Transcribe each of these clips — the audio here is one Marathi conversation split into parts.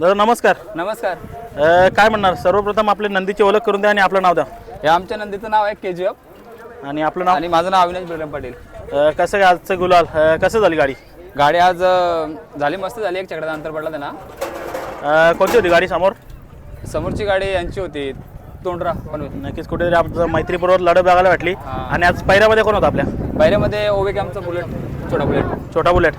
दादा नमस्कार. नमस्कार. अ, काय म्हणणार? सर्वप्रथम आपले नंदीची ओळख करून द्या आणि आपलं नाव द्या. हे आमच्या नंदीचं नाव आहे के जी एफ आणि आपलं नाव? आणि माझं नाव अविनाश बिरम पाटील. अ, कसं काय आजचं गुलाल? अ, कसं झाली गाडी? गाडी आज अं, झाली मस्त झाली. एक चकड्याचा अंतर पडला त्यांना. अ, कोणती होती गाडी समोर? समोरची गाडी यांची होती. तोंडरा पण नक्कीच कुठेतरी आमचं मैत्रीपूर्वक लढत बघायला भेटली. हा. आणि आज पहिऱ्यामध्ये कोण होता आपल्या? पहिल्यामध्ये ओवे कॅम्पचा बुलेट छोटा बुलेट. छोटा बुलेट.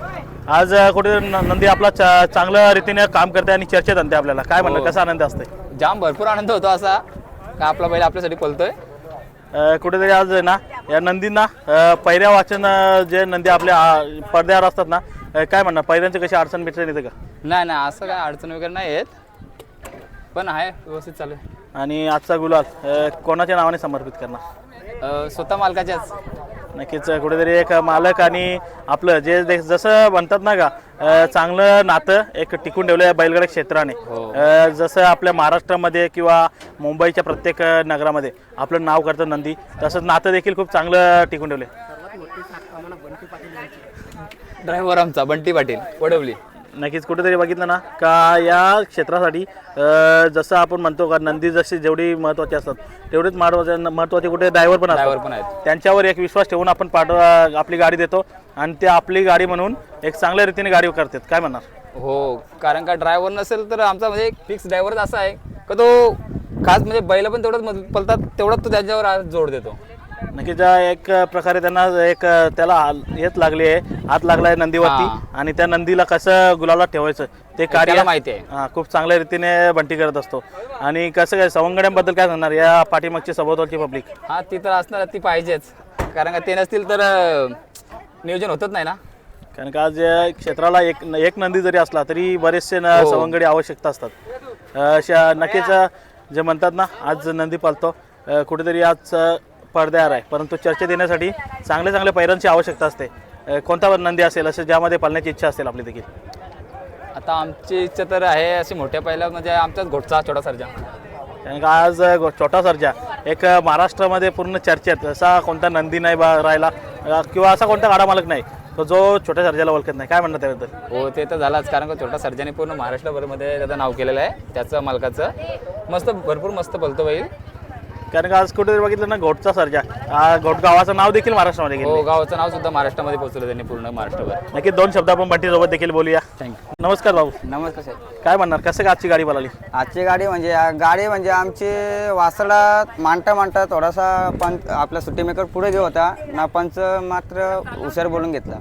आज कुठे नंदी आपला चांगल्या रीतीने काम करते आणि चर्चेत आणते आपल्याला. काय म्हणणं हो. कसा आनंद असते जाम भरपूर आनंद होतो असा. का आपला बैल आपल्यासाठी पलतोय अ, कुठेतरी आज आहे ना या नंदींना पहिऱ्या वाचन जे नंदी आपल्या पडद्यावर असतात ना काय म्हणणार पहिऱ्यांची कशी अडचण बिडचण येते का? नाही नाही असं काय अडचण वगैरे नाही येत पण आहे व्यवस्थित चालू आहे. आणि आजचा गुलाल कोणाच्या नावाने समर्पित करणार? स्वतः मालकाच्याच. नक्कीच कुठेतरी एक मालक आणि आपलं जे जसं म्हणतात ना का अ, चांगलं नातं एक टिकून ठेवलं आहे बैलगाडी क्षेत्राने. हो. अ, जसं आपल्या महाराष्ट्रामध्ये किंवा मुंबईच्या प्रत्येक नगरामध्ये आपलं नाव करतं नंदी तसंच नातं देखील खूप चांगलं टिकून ठेवलं ड्रायव्हर आमचा बंटी पाटील वडवली. नक्कीच कुठेतरी बघितलं ना का या क्षेत्रासाठी अ, जसं आपण म्हणतो का नंदी जशी जेवढी महत्त्वाची असतात तेवढीच महत्त्वाचे महत्त्वाचे कुठे ड्रायव्हर पण ड्रायव्हर पण आहेत. त्यांच्यावर एक विश्वास ठेवून आपण पाठ आपली गाडी देतो आणि ते आपली गाडी म्हणून एक चांगल्या रीतीने गाडी करतात. काय म्हणणार? हो कारण का ड्रायव्हर नसेल तर आमचा म्हणजे एक फिक्स ड्रायव्हर असा आहे का तो खास म्हणजे बैल पण तेवढंच पलतात तेवढंच तो त्याच्यावर जोड देतो. नक्की ज्या एक प्रकारे त्यांना एक त्याला हेच लागली आहे. हात लागलाय नंदीवरती हा. आणि त्या नंदीला कसं गुलाला ठेवायचं ते कार्य त्याला माहिती आहे. हा, खूप चांगल्या रीतीने बंटी करत असतो. आणि कसं काय सवंगड्यांबद्दल काय सांगणार? या पाठीमागची सभोवतालची पब्लिक हा ती तर असणार ती पाहिजेच. कारण का ते नसतील तर नियोजन होतच नाही ना? कारण का आज क्षेत्राला एक एक नंदी जरी असला तरी बरेचसे न- हो. सवंगडी आवश्यकता असतात. अशा नक्कीच जे म्हणतात ना आज नंदी पालतो. कुठेतरी आज पडद्यावर आहे. परंतु चर्चेत येण्यासाठी चांगल्या चांगल्या पैरांची आवश्यकता असते. कोणता नंदी असेल असं ज्यामध्ये पालण्याची इच्छा असेल आपली देखील. आता आमची इच्छा तर आहे अशी मोठ्या पहिल्या म्हणजे आमचाच घोटचा छोटा सर्जा. कारण का आज छोटा सर्जा. एक महाराष्ट्रामध्ये पूर्ण चर्चेत असा कोणता नंदी नाही बा राहिला किंवा असा कोणता गाडा मालक नाही तो जो छोट्या सर्जाला ओळखत नाही. काय म्हणणं त्याबद्दल? हो ते तर झालाच. कारण का छोटा सर्जाने पूर्ण महाराष्ट्रभरमध्ये त्याचं नाव केलेलं आहे त्याचं मालकाचं. मस्त भरपूर मस्त बोलतो बैल. कारण का आज कुठेतरी बघितलं ना घोटचा सर्जा. आ, घोट गावाचं नाव देखील महाराष्ट्रामध्ये गेलं हो गावाचं नाव सुद्धा महाराष्ट्रामध्ये पोहोचवलं त्यांनी पूर्ण महाराष्ट्रभर. नक्की दोन शब्द आपण बंटी सोबत देखील बोलूया. थँक्यू नमस्कार भाऊ. नमस्कार साहेब. काय म्हणणार? कसं का आजची गाडी बोलाली? आजची गाडी म्हणजे गाडी म्हणजे आमची वासला मांडता मांडता थोडासा पंच आपला सुट्टी मेकर पुढे घेऊ होता. ना पंच मात्र हुशार बोलून घेतला.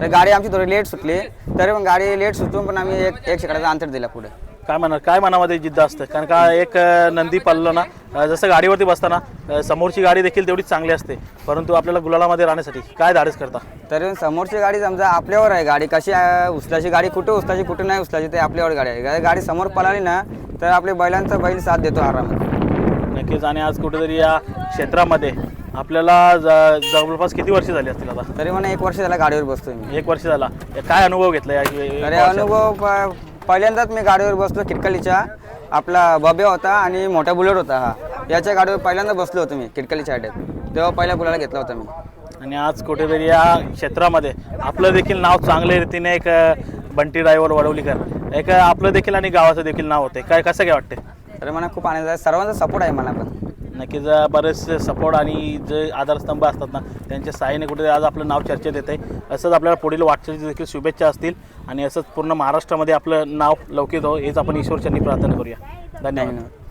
तर गाडी आमची थोडी लेट सुटली. तरी पण गाडी लेट सुटून पण आम्ही एक एक शेकड्याचा अंतर दिला पुढे. काय म्हणणार काय मनामध्ये जिद्द असतं? कारण का एक नंदी पडलं ना जसं गाडीवरती बसताना समोरची गाडी देखील तेवढीच चांगली असते. परंतु आपल्याला गुलालामध्ये राहण्यासाठी काय धाडस करता? तरी समोरची गाडी समजा आपल्यावर आहे गाडी कशी आहे, उचलाची गाडी कुठे उचलाची कुठे नाही उचलाची ते आपल्यावर गाडी आहे. गाडी समोर पळाली ना तर आपल्या बैलांचा बैल साथ देतो आरामात. नक्कीच आणि आज कुठेतरी या क्षेत्रामध्ये आपल्याला जवळपास किती वर्ष झाली असतील आता? तरी म्हणा एक वर्ष झाला गाडीवर बसतोय मी. एक वर्ष झाला. काय अनुभव घेतला या अरे अनुभव पहिल्यांदाच मी गाडीवर बसलो किटकलीच्या. आपला बब्या होता आणि मोठा बुलेट होता हा. याच्या गाडीवर पहिल्यांदा बसलो होतो मी किटकलीच्या अड्ड्यात तेव्हा पहिल्या बुलाला घेतला होता मी. आणि आज कुठेतरी या क्षेत्रामध्ये आपलं देखील नाव चांगल्या रीतीने एक बंटी ड्रायव्हर वडवलीकर एक आपलं देखील आणि गावाचं देखील नाव होते. काय कसं काय वाटते तर मला खूप आनंद आहे. सर्वांचा सपोर्ट आहे मला पण. नक्कीच बरेचसे सपोर्ट आणि जे आधारस्तंभ असतात ना त्यांच्या साहाय्याने कुठे आज आपलं नाव चर्चेत येते असंच आपल्याला पुढील वाटचाली देखील शुभेच्छा असतील आणि असंच पूर्ण महाराष्ट्रामध्ये आपलं नाव लौकिक हो हेच आपण ईश्वरच्यांनी प्रार्थना करूया. धन्यवाद.